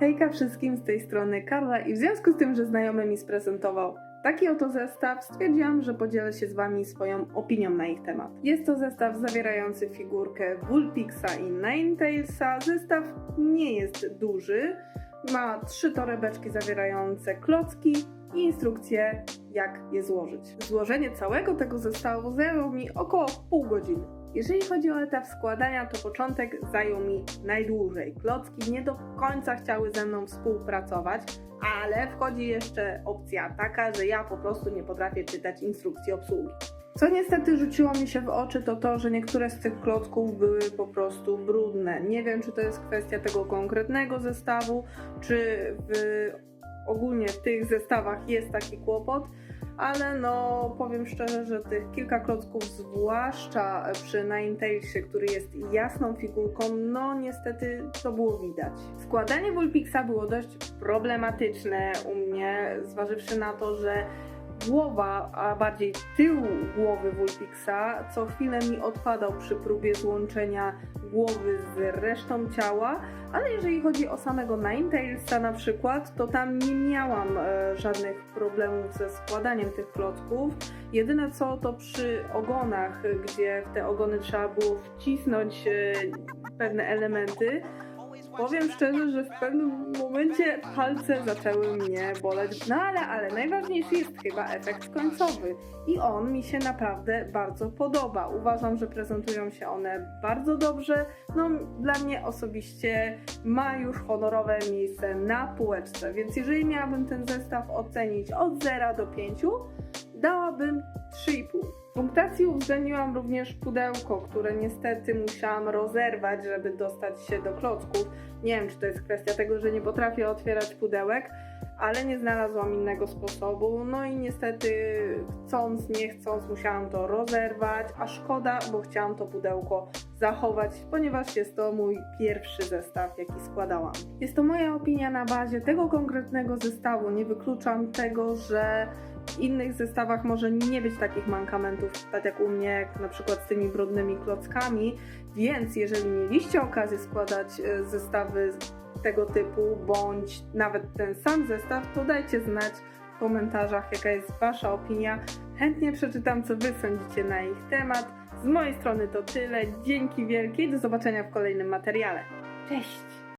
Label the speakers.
Speaker 1: Hejka wszystkim z tej strony Karla i w związku z tym, że znajomy mi sprezentował taki oto zestaw, stwierdziłam, że podzielę się z Wami swoją opinią na ich temat. Jest to zestaw zawierający figurkę Vulpixa i Ninetales-a. Zestaw nie jest duży, ma trzy torebeczki zawierające klocki i instrukcje jak je złożyć. Złożenie całego tego zestawu zajęło mi około pół godziny. Jeżeli chodzi o etap składania, to początek zajął mi najdłużej. Klocki nie do końca chciały ze mną współpracować, ale wchodzi jeszcze opcja taka, że ja po prostu nie potrafię czytać instrukcji obsługi. Co niestety rzuciło mi się w oczy, to to, że niektóre z tych klocków były po prostu brudne. Nie wiem, czy to jest kwestia tego konkretnego zestawu, czy w, ogólnie w tych zestawach jest taki kłopot, ale no powiem szczerze, że tych kilka klocków, zwłaszcza przy Ninetalesie, który jest jasną figurką, no niestety to było widać. Składanie Vulpixa było dość problematyczne u mnie, zważywszy na to, że głowa, a bardziej tył głowy Vulpixa co chwilę mi odpadał przy próbie złączenia głowy z resztą ciała, ale jeżeli chodzi o samego Ninetaleса na przykład, to tam nie miałam e, żadnych problemów ze składaniem tych klocków. Jedyne co to przy ogonach, gdzie w te ogony trzeba było wcisnąć e, pewne elementy. Powiem szczerze, że w pewnym momencie palce zaczęły mnie boleć. No ale, ale najważniejszy jest chyba efekt końcowy. I on mi się naprawdę bardzo podoba. Uważam, że prezentują się one bardzo dobrze. No, dla mnie osobiście ma już honorowe miejsce na półeczce, więc jeżeli miałabym ten zestaw ocenić od 0 do 5, dałabym 3,5. Punktacji uwzględniłam również pudełko, które niestety musiałam rozerwać, żeby dostać się do klocków. Nie wiem, czy to jest kwestia tego, że nie potrafię otwierać pudełek, ale nie znalazłam innego sposobu. No i niestety, chcąc, nie chcąc, musiałam to rozerwać, a szkoda, bo chciałam to pudełko zachować, ponieważ jest to mój pierwszy zestaw, jaki składałam. Jest to moja opinia na bazie tego konkretnego zestawu. Nie wykluczam tego, że w innych zestawach może nie być takich mankamentów, tak jak u mnie, jak na przykład z tymi brudnymi klockami, więc jeżeli mieliście okazję składać e, zestawy tego typu, bądź nawet ten sam zestaw, to dajcie znać w komentarzach, jaka jest Wasza opinia. Chętnie przeczytam, co Wy sądzicie na ich temat. Z mojej strony to tyle. Dzięki wielkie i do zobaczenia w kolejnym materiale. Cześć!